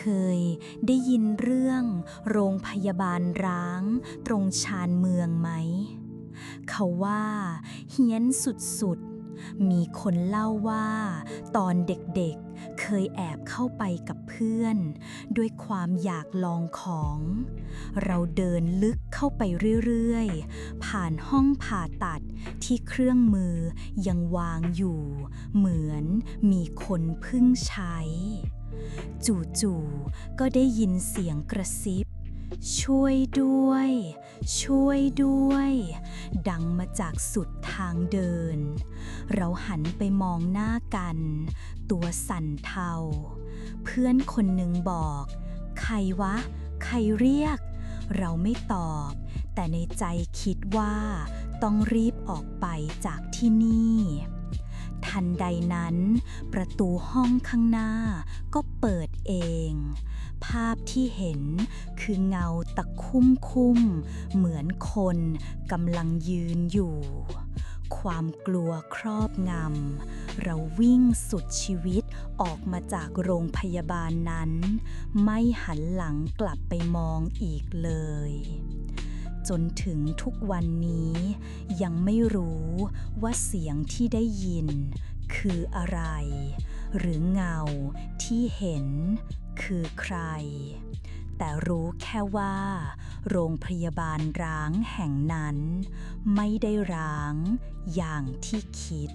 เคยได้ยินเรื่องโรงพยาบาลร้างตรงชานเมืองไหม เขาว่าเฮี้ยนสุดๆ มีคนเล่าว่าตอนเด็กๆ เคยแอบเข้าไปกับเพื่อน ด้วยความอยากลองของ เราเดินลึกเข้าไปเรื่อยๆ ผ่านห้องผ่าตัดที่เครื่องมือยังวางอยู่ เหมือนมีคนพึ่งใช้ จู่ๆก็ได้ยินเสียงกระซิบ ช่วยด้วย ช่วยด้วย ดังมาจากสุดทางเดิน เราหันไปมองหน้ากัน ตัวสั่นเทา เพื่อนคนหนึ่งบอก ใครวะ ใครเรียก เราไม่ตอบ แต่ในใจคิดว่าต้องรีบออกไปจากที่นี่ทันใดนั้น ประตูห้องข้างหน้าก็เปิดเองาพที่เห็น คือเงาตะคุ่มคุ่มเหมือนคนกำลังยืนอยู่ ความกลัวครอบงำ เราวิ่งสุดชีวิตออกมาจากโรงพยาบาลนั้น ไม่หันหลังกลับไปมองอีกเลยจนถึงทุกวันนี้ ยังไม่รู้ว่าเสียงที่ได้ยิน คืออะไร หรือเงาที่เห็น คือใคร แต่รู้แค่ว่า โรงพยาบาลร้างแห่งนั้น ไม่ได้ร้างอย่างที่คิด